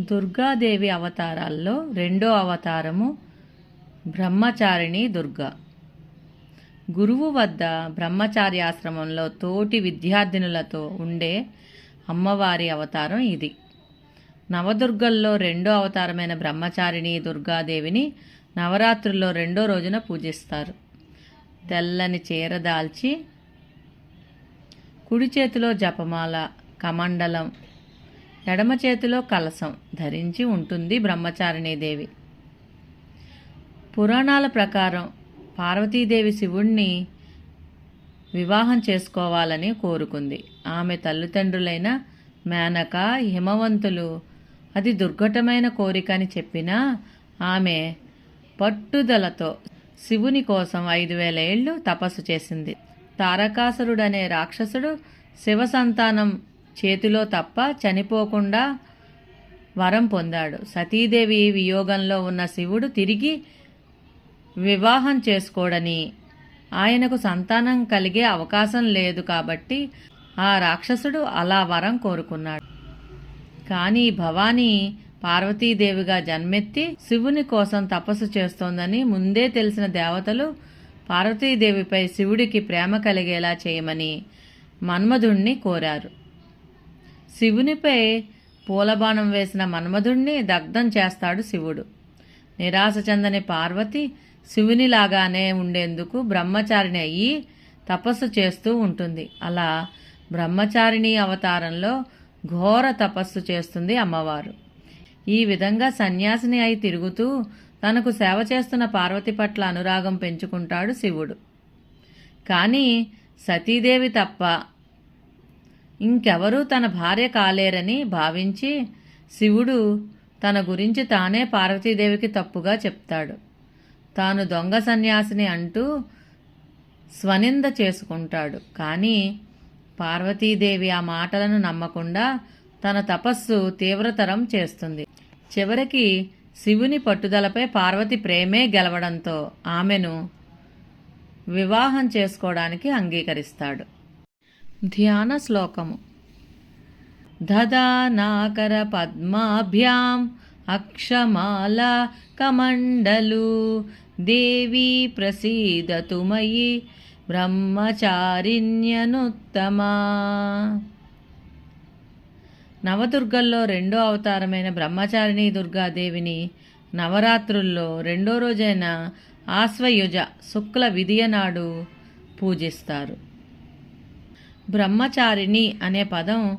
దుర్గాదేవి అవతారాల్లో రెండో అవతారము బ్రహ్మచారిణి దుర్గా. గురువు వద్ద బ్రహ్మచార్యాశ్రమంలో తోటి విద్యార్థినులతో ఉండే అమ్మవారి అవతారం ఇది. నవదుర్గల్లో రెండో అవతారమైన బ్రహ్మచారిణి దుర్గాదేవిని నవరాత్రుల్లో రెండో రోజున పూజిస్తారు. తెల్లని చీర దాల్చి కుడి చేతిలో జపమాల కమండలం ఎడమ చేతిలో కలసం ధరించి ఉంటుంది బ్రహ్మచారిణీదేవి పురాణాల ప్రకారం పార్వతీదేవి శివుణ్ణి వివాహం చేసుకోవాలని కోరుకుంది. ఆమె తల్లిదండ్రులైన మేనక హిమవంతులు అది దుర్ఘటమైన కోరిక అని చెప్పినా ఆమె పట్టుదలతో శివుని కోసం ఐదు వేల ఏళ్ళు తపస్సు చేసింది. తారకాసురుడనే రాక్షసుడు శివ సంతానం చేతిలో తప్ప చనిపోకుండా వరం పొందాడు. సతీదేవి వియోగంలో ఉన్న శివుడు తిరిగి వివాహం చేసుకోడని ఆయనకు సంతానం కలిగే అవకాశం లేదు కాబట్టి ఆ రాక్షసుడు అలా వరం కోరుకున్నాడు. కానీ భవానీ పార్వతీదేవిగా జన్మెత్తి శివుని కోసం తపస్సు చేస్తోందని ముందే తెలిసిన దేవతలు పార్వతీదేవిపై శివుడికి ప్రేమ కలిగేలా చేయమని మన్మధుణ్ణి కోరారు. శివునిపై పూలబాణం వేసిన మన్మధుణ్ణి దగ్ధం చేస్తాడు శివుడు. నిరాశ చెందని పార్వతి శివునిలాగానే ఉండేందుకు బ్రహ్మచారిణి అయ్యి తపస్సు చేస్తూ ఉంటుంది. అలా బ్రహ్మచారిణి అవతారంలో ఘోర తపస్సు చేస్తుంది అమ్మవారు. ఈ విధంగా సన్యాసిని అయి తిరుగుతూ తనకు సేవ చేస్తున్న పార్వతి పట్ల అనురాగం పెంచుకుంటాడు శివుడు. కానీ సతీదేవి తప్ప ఇంకెవరూ తన భార్య కాలేరని భావించి శివుడు తన గురించి తానే పార్వతీదేవికి తప్పుగా చెప్తాడు. తాను దొంగ సన్యాసిని అంటూ స్వనింద చేసుకుంటాడు. కానీ పార్వతీదేవి ఆ మాటలను నమ్మకుండా తన తపస్సు తీవ్రతరం చేస్తుంది. చివరికి శివుని పట్టుదలపై పార్వతి ప్రేమే గెలవడంతో ఆమెను వివాహం చేసుకోవడానికి అంగీకరిస్తాడు. ధ్యాన శ్లోకము. దదానాకర పద్మాభ్యాం అక్షమాల కమండలు దేవీ ప్రసీదతు మయి బ్రహ్మచారిణ్యనుత్తమా. నవదుర్గల్లో రెండో అవతారమైన బ్రహ్మచారిణి దుర్గాదేవిని నవరాత్రుల్లో రెండో రోజైన ఆశ్వయుజ శుక్ల విధియ నాడు పూజిస్తారు. బ్రహ్మచారిణి అనే పదం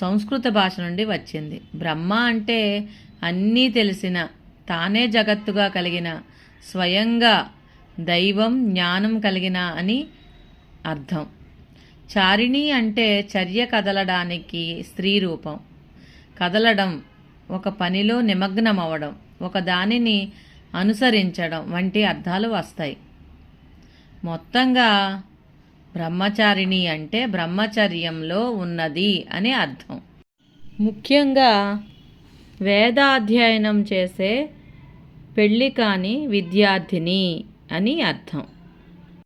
సంస్కృత భాష నుండి వచ్చింది. బ్రహ్మ అంటే అన్నీ తెలిసిన తానే జగత్తుగా కలిగిన స్వయంగా దైవం జ్ఞానం కలిగిన అని అర్థం. చారిణి అంటే చర్య కదలడానికి స్త్రీ రూపం. కదలడం ఒక పనిలో నిమగ్నమవడం ఒక దానిని అనుసరించడం వంటి అర్థాలు వస్తాయి. మొత్తంగా బ్రహ్మచారిణి అంటే బ్రహ్మచర్యంలో ఉన్నది అని అర్థం. ముఖ్యంగా వేదాధ్యయనం చేసే పెళ్ళి కాని విద్యార్థిని అని అర్థం.